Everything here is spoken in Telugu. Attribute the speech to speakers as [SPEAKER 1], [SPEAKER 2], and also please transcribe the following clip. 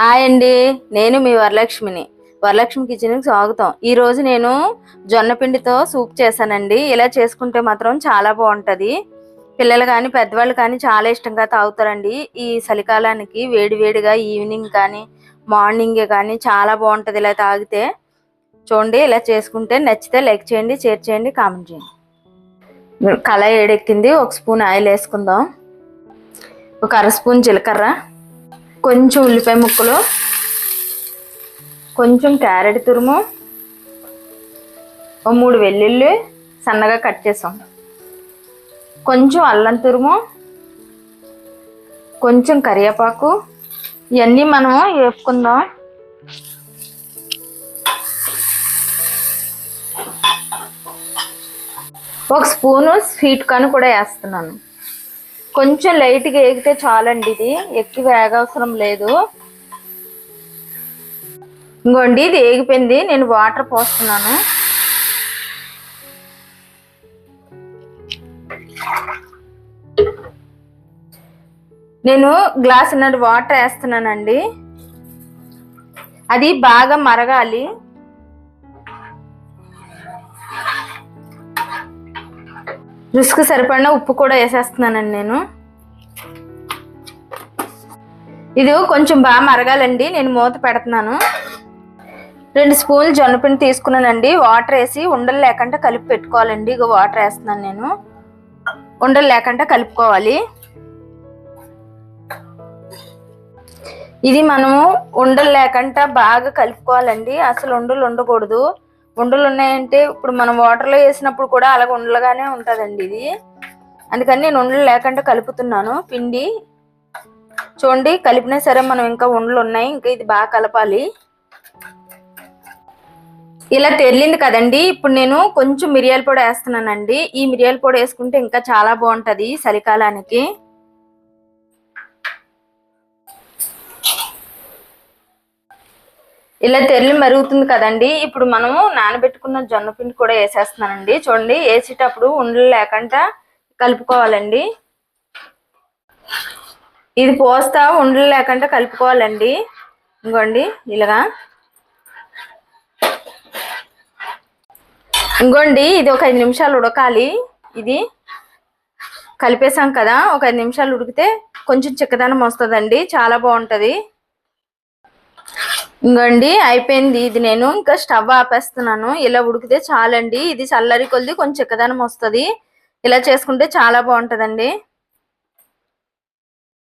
[SPEAKER 1] హాయ్ అండి. నేను మీ వరలక్ష్మిని. వరలక్ష్మి కిచెన్కి స్వాగతం. ఈరోజు నేను జొన్న పిండితో సూప్ చేశానండి. ఇలా చేసుకుంటే మాత్రం చాలా బాగుంటుంది. పిల్లలు కానీ పెద్దవాళ్ళు కానీ చాలా ఇష్టంగా తాగుతారండి. ఈ చలికాలానికి వేడివేడిగా ఈవినింగ్ కానీ మార్నింగ్ కానీ చాలా బాగుంటుంది ఇలా తాగితే. చూడండి ఇలా చేసుకుంటే నచ్చితే లైక్ చేయండి షేర్ చేయండి కామెంట్ చేయండి. కళ ఏడెక్కింది. ఒక స్పూన్ ఆయిల్ వేసుకుందాం. ఒక అర స్పూన్ జీలకర్ర. కొంచెం ఉల్లిపాయ ముక్కలు కొంచెం క్యారెట్ తురుము ఓ మూడు వెల్లుల్లి సన్నగా కట్ చేసాం. కొంచెం అల్లం తురుము కొంచెం కరివేపాకు ఇవన్నీ మనం వేపుకుందాం. ఒక స్పూను స్వీట్ కాన్ కూడా వేస్తున్నాను. కొంచెం లైట్గా వేగితే చాలండి ఇది. ఎక్కువ వేగవసరం లేదు. ఇంకోండి ఇది వేగిపోయింది నేను వాటర్ పోస్తున్నాను. నేను గ్లాస్ ఉన్నది వాటర్ వేస్తున్నానండి. అది బాగా మరగాలి. రుసుకు సరిపడిన ఉప్పు కూడా వేసేస్తున్నానండి నేను. ఇది కొంచెం బాగా మరగాలండి నేను మూత పెడుతున్నాను. రెండు స్పూన్లు జొన్నపిండి తీసుకున్నానండి వాటర్ వేసి ఉండలు లేకుండా కలిపి పెట్టుకోవాలండి. ఇక వాటర్ వేస్తున్నాను నేను. ఉండలు లేకుండా కలుపుకోవాలి. ఇది మనము ఉండలు లేకుండా బాగా కలుపుకోవాలండి. అసలు ఉండలు ఉండకూడదు. ఉండలు ఉన్నాయంటే ఇప్పుడు మనం వాటర్లో వేసినప్పుడు కూడా అలాగ ఉండలుగానే ఉంటుందండి ఇది. అందుకని నేను ఉండలు లేకుండా కలుపుతున్నాను. పిండి చూడండి కలిపినా సరే మనం ఇంకా ఉండలు ఉన్నాయి ఇంకా ఇది బాగా కలపాలి. ఇలా తెరిలింది కదండి ఇప్పుడు నేను కొంచెం మిరియాల పొడి వేస్తున్నానండి. ఈ మిరియాల పొడి వేసుకుంటే ఇంకా చాలా బాగుంటుంది చలికాలానికి. ఇలా తెరలి మరుగుతుంది కదండి. ఇప్పుడు మనము నానబెట్టుకున్న జొన్న పిండి కూడా వేసేస్తున్నానండి. చూడండి వేసేటప్పుడు ఉండలు లేకుండా కలుపుకోవాలండి. ఇది పోస్తా ఉండలు లేకుండా కలుపుకోవాలండి. ఇంకోండి ఇలాగా. ఇంకోండి ఇది ఒక ఐదు నిమిషాలు ఉడకాలి. ఇది కలిపేసాం కదా ఒక ఐదు నిమిషాలు ఉడికితే కొంచెం చిక్కదనం వస్తుందండి. చాలా బాగుంటుంది. ఇంకోండి అయిపోయింది. ఇది నేను ఇంకా స్టవ్ ఆపేస్తున్నాను. ఇలా ఉడికితే చాలండి. ఇది చల్లరి కొద్ది కొంచెం చిక్కదనం వస్తుంది. ఇలా చేసుకుంటే చాలా బాగుంటదండి.